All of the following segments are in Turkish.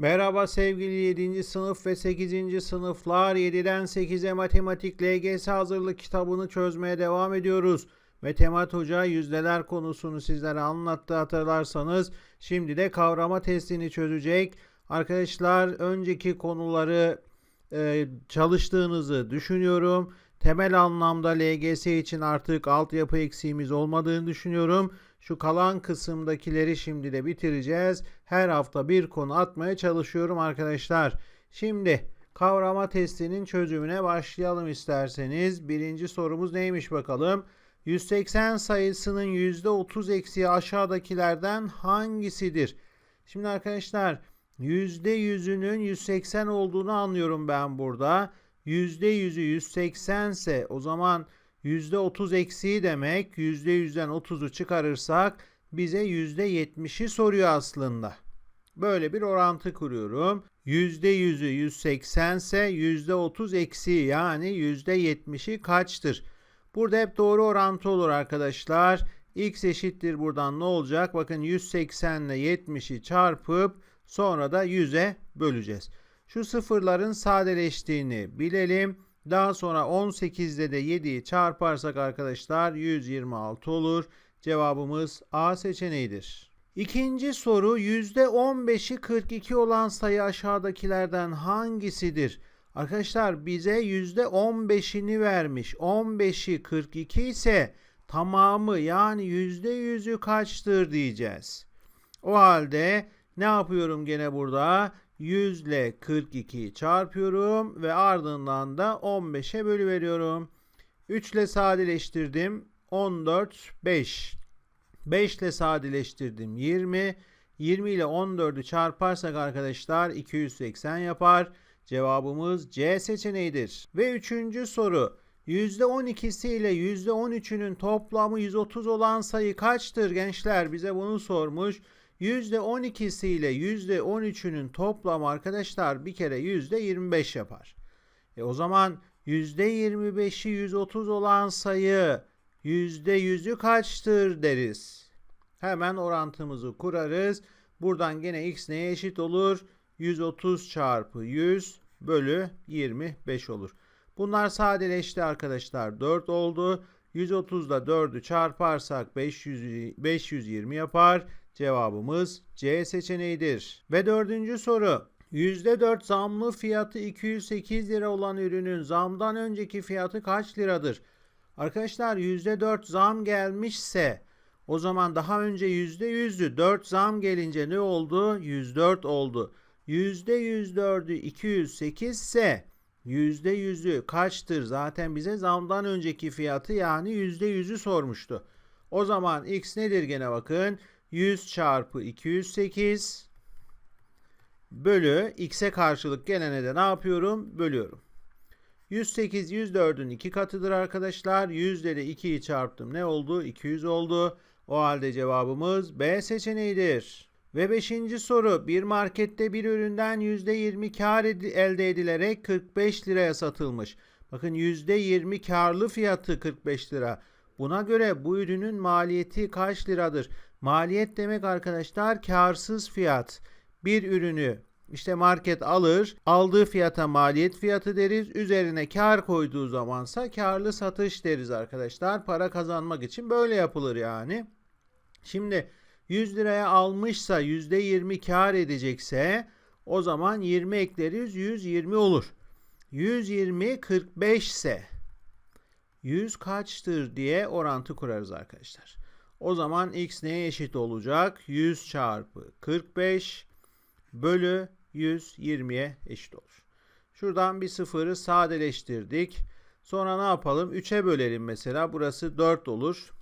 Merhaba sevgili 7. sınıf ve 8. sınıflar. 7'den 8'e matematik LGS hazırlık kitabını çözmeye devam ediyoruz. Matemat Hoca yüzdeler konusunu sizlere anlattı hatırlarsanız. Şimdi de kavrama testini çözecek. Arkadaşlar önceki konuları e, çalıştığınızı düşünüyorum. Temel anlamda LGS için artık altyapı eksiğimiz olmadığını düşünüyorum. Şu kalan kısımdakileri şimdi de bitireceğiz. Her hafta bir konu atmaya çalışıyorum arkadaşlar. Şimdi kavrama testinin çözümüne başlayalım isterseniz. Birinci sorumuz neymiş bakalım. 180 sayısının %30 eksiği aşağıdakilerden hangisidir? Şimdi arkadaşlar %100'ünün 180 olduğunu anlıyorum ben burada. %100'ü 180 ise o zaman %30 eksiği demek. %100'den 30'u çıkarırsak bize %70'i soruyor aslında. Böyle bir orantı kuruyorum. %100'ü 180 ise %30 eksiği yani %70'i kaçtır? Burada hep doğru orantı olur arkadaşlar. X eşittir buradan ne olacak? Bakın 180 ile 70'i çarpıp sonra da 100'e böleceğiz. Şu sıfırların sadeleştiğini bilelim. Daha sonra 18'de de 7'yi çarparsak arkadaşlar 126 olur. Cevabımız A seçeneğidir. İkinci soru %15'i 42 olan sayı aşağıdakilerden hangisidir? Arkadaşlar bize %15'ini vermiş. 15'i 42 ise tamamı yani %100'ü kaçtır diyeceğiz. O halde ne yapıyorum gene burada? 100 ile 42'yi çarpıyorum ve ardından da 15'e bölü veriyorum. 3 ile sadeleştirdim. 14, 5. 5 ile sadeleştirdim. 20. 20 ile 14'ü çarparsak arkadaşlar 280 yapar. Cevabımız C seçeneğidir. Ve üçüncü soru. %12'si ile %13'ünün toplamı 130 olan sayı kaçtır gençler? Bize bunu sormuş. %12'si ile %13'ünün toplamı arkadaşlar bir kere %25 yapar. E o zaman %25'i 130 olan sayı %100'ü kaçtır deriz. Hemen orantımızı kurarız. Buradan gene x neye eşit olur? 130 çarpı 100 bölü 25 olur. Bunlar sadeleşti arkadaşlar. 4 oldu. 130 da 4'ü çarparsak 500, 520 yapar. Cevabımız C seçeneğidir. Ve dördüncü soru. %4 zamlı fiyatı 208 lira olan ürünün zamdan önceki fiyatı kaç liradır? Arkadaşlar %4 zam gelmişse o zaman daha önce %100'dü. 4 zam gelince ne oldu? 104 oldu. %104'ü 208 ise %100'ü kaçtır? Zaten bize zamdan önceki fiyatı yani %100'ü sormuştu. O zaman x nedir gene bakın. 100 çarpı 208 bölü x'e karşılık gelene de ne yapıyorum? Bölüyorum. 108 104'ün 2 katıdır arkadaşlar. 100 ile 2'yi çarptım. Ne oldu? 200 oldu. O halde cevabımız B seçeneğidir. Ve 5. soru. Bir markette bir üründen %20 kar elde edilerek 45 liraya satılmış. Bakın %20 karlı fiyatı 45 lira. Buna göre bu ürünün maliyeti kaç liradır? Maliyet demek arkadaşlar karsız fiyat. Bir ürünü işte market alır, aldığı fiyata maliyet fiyatı deriz. Üzerine kar koyduğu zamansa karlı satış deriz arkadaşlar. Para kazanmak için böyle yapılır yani. Şimdi 100 liraya almışsa %20 kar edecekse o zaman 20 ekleriz 120 olur. 120 45 ise 100 kaçtır diye orantı kurarız arkadaşlar. O zaman x neye eşit olacak? 100 çarpı 45 bölü 120'ye eşit olur. Şuradan bir sıfırı sadeleştirdik. Sonra ne yapalım? 3'e bölelim mesela. Burası 4 olur.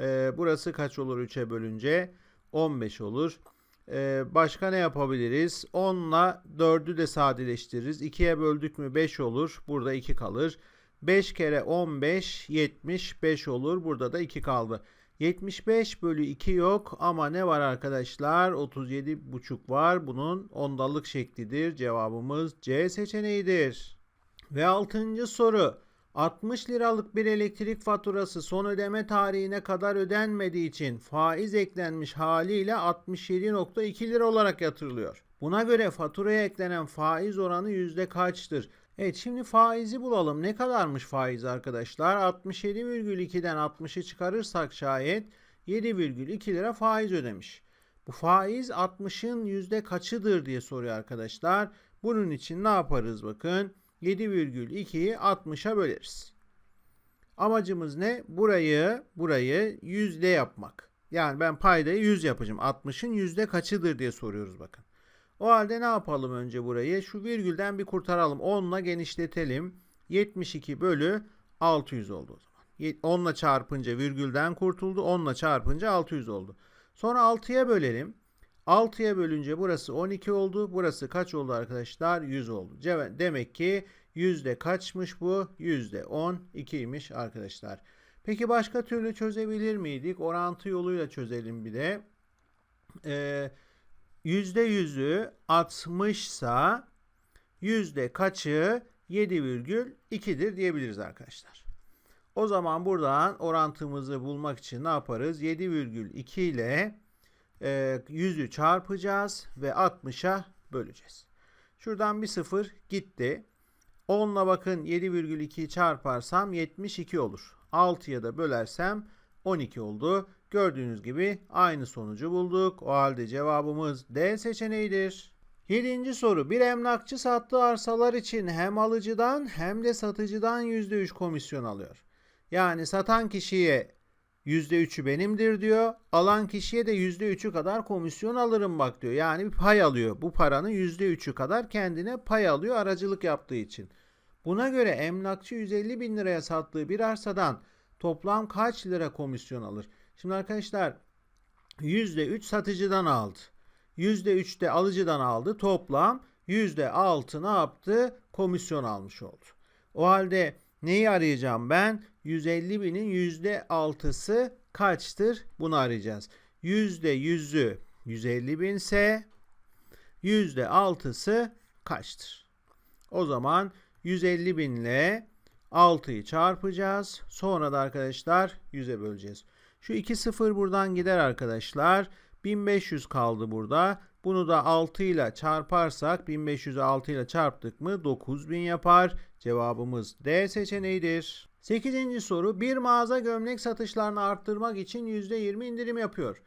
Ee, burası kaç olur 3'e bölünce? 15 olur. Ee, başka ne yapabiliriz? 10 ile 4'ü de sadeleştiririz. 2'ye böldük mü 5 olur. Burada 2 kalır. 5 kere 15 75 olur. Burada da 2 kaldı. 75 bölü 2 yok ama ne var arkadaşlar? 37 buçuk var. Bunun ondalık şeklidir. Cevabımız C seçeneğidir. Ve 6. soru. 60 liralık bir elektrik faturası son ödeme tarihine kadar ödenmediği için faiz eklenmiş haliyle 67.2 lira olarak yatırılıyor. Buna göre faturaya eklenen faiz oranı yüzde kaçtır? Evet şimdi faizi bulalım. Ne kadarmış faiz arkadaşlar? 67,2'den 60'ı çıkarırsak şayet 7,2 lira faiz ödemiş. Bu faiz 60'ın yüzde kaçıdır diye soruyor arkadaşlar. Bunun için ne yaparız bakın. 7,2'yi 60'a böleriz. Amacımız ne? Burayı burayı yüzde yapmak. Yani ben paydayı 100 yapacağım. 60'ın yüzde kaçıdır diye soruyoruz bakın. O halde ne yapalım önce burayı? Şu virgülden bir kurtaralım. 10 ile genişletelim. 72 bölü 600 oldu o zaman. 10 ile çarpınca virgülden kurtuldu. 10 ile çarpınca 600 oldu. Sonra 6'ya bölelim. 6'ya bölünce burası 12 oldu. Burası kaç oldu arkadaşlar? 100 oldu. Demek ki yüzde kaçmış bu? Yüzde 12'ymiş arkadaşlar. Peki başka türlü çözebilir miydik? Orantı yoluyla çözelim bir de. Ee, yüzde yüzü 60 sa yüzde kaçı 7,2'dir diyebiliriz arkadaşlar. O zaman buradan orantımızı bulmak için ne yaparız? 7,2 ile e, 100'ü çarpacağız ve 60'a böleceğiz. Şuradan bir sıfır gitti. 10 ile bakın 7,2'yi çarparsam 72 olur. 6'ya da bölersem 12 oldu. Gördüğünüz gibi aynı sonucu bulduk. O halde cevabımız D seçeneğidir. Yedinci soru. Bir emlakçı sattığı arsalar için hem alıcıdan hem de satıcıdan %3 komisyon alıyor. Yani satan kişiye %3'ü benimdir diyor. Alan kişiye de %3'ü kadar komisyon alırım bak diyor. Yani bir pay alıyor. Bu paranın %3'ü kadar kendine pay alıyor aracılık yaptığı için. Buna göre emlakçı 150 bin liraya sattığı bir arsadan toplam kaç lira komisyon alır? Şimdi arkadaşlar %3 satıcıdan aldı. %3 de alıcıdan aldı. Toplam %6 ne yaptı? Komisyon almış oldu. O halde neyi arayacağım ben? 150 binin %6'sı kaçtır? Bunu arayacağız. %100'ü 150 binse %6'sı kaçtır? O zaman 150 bin ile 6'yı çarpacağız. Sonra da arkadaşlar 100'e böleceğiz. Şu 2 sıfır buradan gider arkadaşlar. 1500 kaldı burada. Bunu da 6 ile çarparsak 1500'ü 6 ile çarptık mı 9000 yapar. Cevabımız D seçeneğidir. 8. soru bir mağaza gömlek satışlarını arttırmak için %20 indirim yapıyor.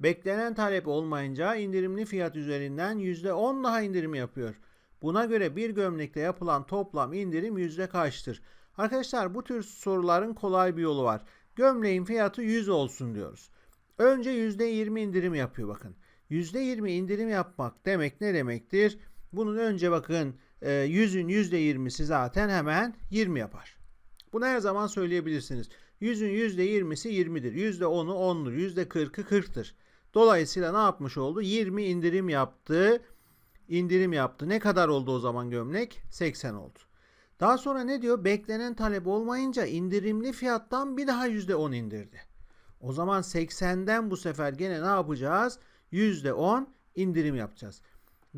Beklenen talep olmayınca indirimli fiyat üzerinden %10 daha indirim yapıyor. Buna göre bir gömlekte yapılan toplam indirim yüzde kaçtır? Arkadaşlar bu tür soruların kolay bir yolu var. Gömleğin fiyatı 100 olsun diyoruz. Önce %20 indirim yapıyor bakın. %20 indirim yapmak demek ne demektir? Bunun önce bakın 100'ün %20'si zaten hemen 20 yapar. Bunu her zaman söyleyebilirsiniz. 100'ün %20'si 20'dir. %10'u 10'dur. %40'ı 40'tır. Dolayısıyla ne yapmış oldu? 20 indirim yaptı. İndirim yaptı. Ne kadar oldu o zaman gömlek? 80 oldu. Daha sonra ne diyor? Beklenen talep olmayınca indirimli fiyattan bir daha %10 indirdi. O zaman 80'den bu sefer gene ne yapacağız? %10 indirim yapacağız.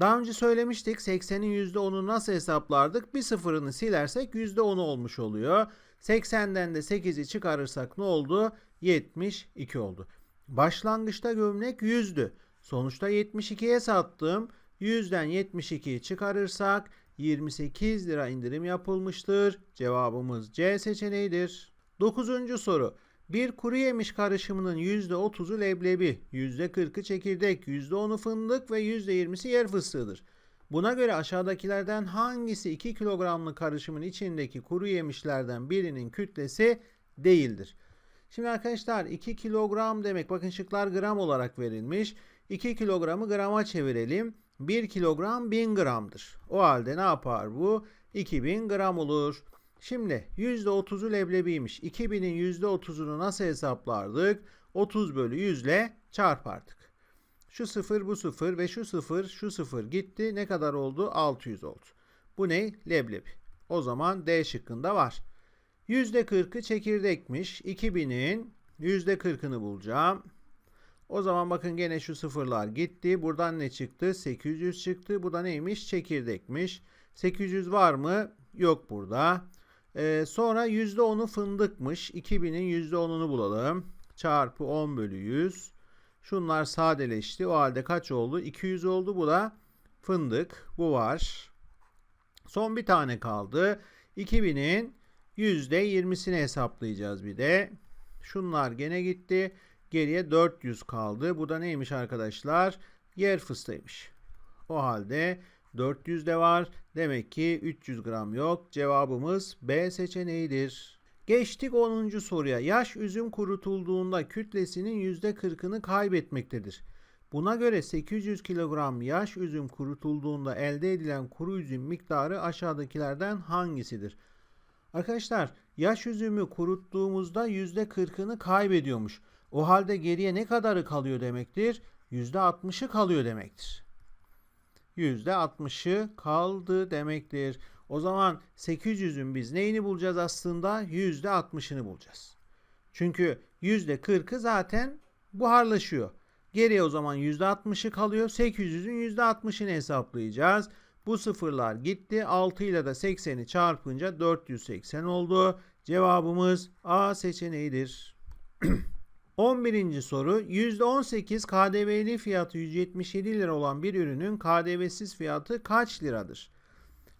Daha önce söylemiştik 80'in %10'u nasıl hesaplardık? Bir sıfırını silersek %10 olmuş oluyor. 80'den de 8'i çıkarırsak ne oldu? 72 oldu. Başlangıçta gömlek 100'dü. Sonuçta 72'ye sattım. 100'den 72'yi çıkarırsak 28 lira indirim yapılmıştır. Cevabımız C seçeneğidir. 9. soru. Bir kuru yemiş karışımının %30'u leblebi, %40'ı çekirdek, %10'u fındık ve %20'si yer fıstığıdır. Buna göre aşağıdakilerden hangisi 2 kilogramlık karışımın içindeki kuru yemişlerden birinin kütlesi değildir? Şimdi arkadaşlar 2 kilogram demek bakın şıklar gram olarak verilmiş. 2 kilogramı grama çevirelim. 1 kilogram 1000 gramdır. O halde ne yapar bu? 2000 gram olur. Şimdi %30'u leblebiymiş. 2000'in %30'unu nasıl hesaplardık? 30 bölü 100 ile çarpardık. Şu sıfır bu sıfır ve şu sıfır şu sıfır gitti. Ne kadar oldu? 600 oldu. Bu ne? Leblebi. O zaman D şıkkında var. %40'ı çekirdekmiş. 2000'in %40'ını bulacağım. O zaman bakın gene şu sıfırlar gitti. Buradan ne çıktı? 800 çıktı. Bu da neymiş? Çekirdekmiş. 800 var mı? Yok burada. Ee, sonra %10'u fındıkmış. 2000'in %10'unu bulalım. Çarpı 10 bölü 100. Şunlar sadeleşti. O halde kaç oldu? 200 oldu. Bu da fındık. Bu var. Son bir tane kaldı. 2000'in %20'sini hesaplayacağız bir de. Şunlar gene gitti. Geriye 400 kaldı. Bu da neymiş arkadaşlar? Yer fıstığıymış. O halde 400 de var. Demek ki 300 gram yok. Cevabımız B seçeneğidir. Geçtik 10. soruya. Yaş üzüm kurutulduğunda kütlesinin %40'ını kaybetmektedir. Buna göre 800 kilogram yaş üzüm kurutulduğunda elde edilen kuru üzüm miktarı aşağıdakilerden hangisidir? Arkadaşlar yaş üzümü kuruttuğumuzda %40'ını kaybediyormuş. O halde geriye ne kadarı kalıyor demektir? %60'ı kalıyor demektir. %60'ı kaldı demektir. O zaman 800'ün biz neyini bulacağız aslında? %60'ını bulacağız. Çünkü %40'ı zaten buharlaşıyor. Geriye o zaman %60'ı kalıyor. 800'ün %60'ını hesaplayacağız. Bu sıfırlar gitti. 6 ile de 80'i çarpınca 480 oldu. Cevabımız A seçeneğidir. 11. soru %18 KDV'li fiyatı 177 lira olan bir ürünün KDV'siz fiyatı kaç liradır?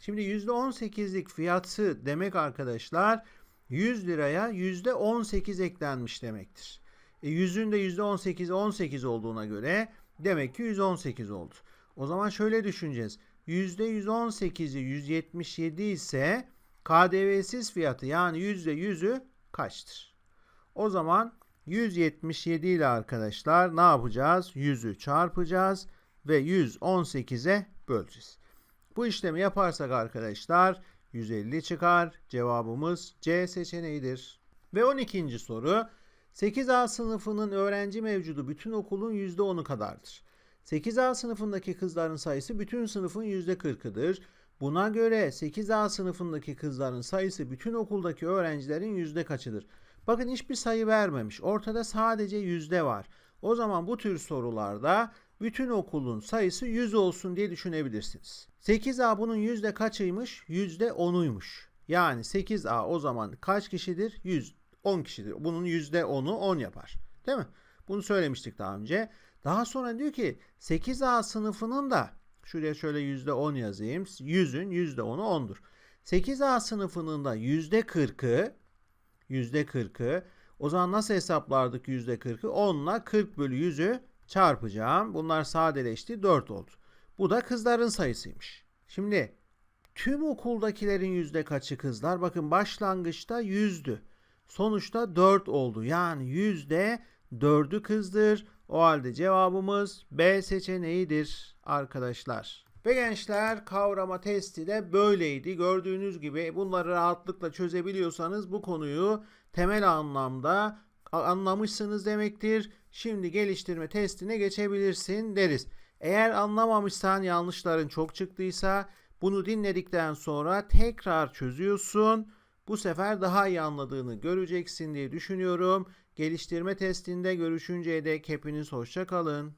Şimdi %18'lik fiyatı demek arkadaşlar 100 liraya %18 eklenmiş demektir. E 100'ün de %18 18 olduğuna göre demek ki 118 oldu. O zaman şöyle düşüneceğiz. %118'i 177 ise KDV'siz fiyatı yani %100'ü kaçtır? O zaman 177 ile arkadaşlar ne yapacağız? 100'ü çarpacağız ve 118'e böleceğiz. Bu işlemi yaparsak arkadaşlar 150 çıkar. Cevabımız C seçeneğidir. Ve 12. soru 8A sınıfının öğrenci mevcudu bütün okulun %10'u kadardır. 8A sınıfındaki kızların sayısı bütün sınıfın %40'ıdır. Buna göre 8A sınıfındaki kızların sayısı bütün okuldaki öğrencilerin yüzde kaçıdır? Bakın hiçbir sayı vermemiş. Ortada sadece yüzde var. O zaman bu tür sorularda bütün okulun sayısı 100 olsun diye düşünebilirsiniz. 8A bunun yüzde kaçıymış? Yüzde 10'uymuş. Yani 8A o zaman kaç kişidir? 100, 10 kişidir. Bunun yüzde 10'u 10 yapar. Değil mi? Bunu söylemiştik daha önce. Daha sonra diyor ki 8A sınıfının da şuraya şöyle yüzde 10 yazayım. 100'ün yüzde 10'u 10'dur. 8A sınıfının da yüzde 40'ı yüzde 40'ı o zaman nasıl hesaplardık yüzde 40'ı? 10 ile 40 bölü 100'ü çarpacağım. Bunlar sadeleşti 4 oldu. Bu da kızların sayısıymış. Şimdi tüm okuldakilerin yüzde kaçı kızlar? Bakın başlangıçta yüzdü. Sonuçta 4 oldu. Yani yüzde 4'ü kızdır. O halde cevabımız B seçeneğidir arkadaşlar. Ve gençler kavrama testi de böyleydi. Gördüğünüz gibi bunları rahatlıkla çözebiliyorsanız bu konuyu temel anlamda anlamışsınız demektir. Şimdi geliştirme testine geçebilirsin deriz. Eğer anlamamışsan yanlışların çok çıktıysa bunu dinledikten sonra tekrar çözüyorsun. Bu sefer daha iyi anladığını göreceksin diye düşünüyorum. Geliştirme testinde görüşünceye dek hepiniz hoşça kalın.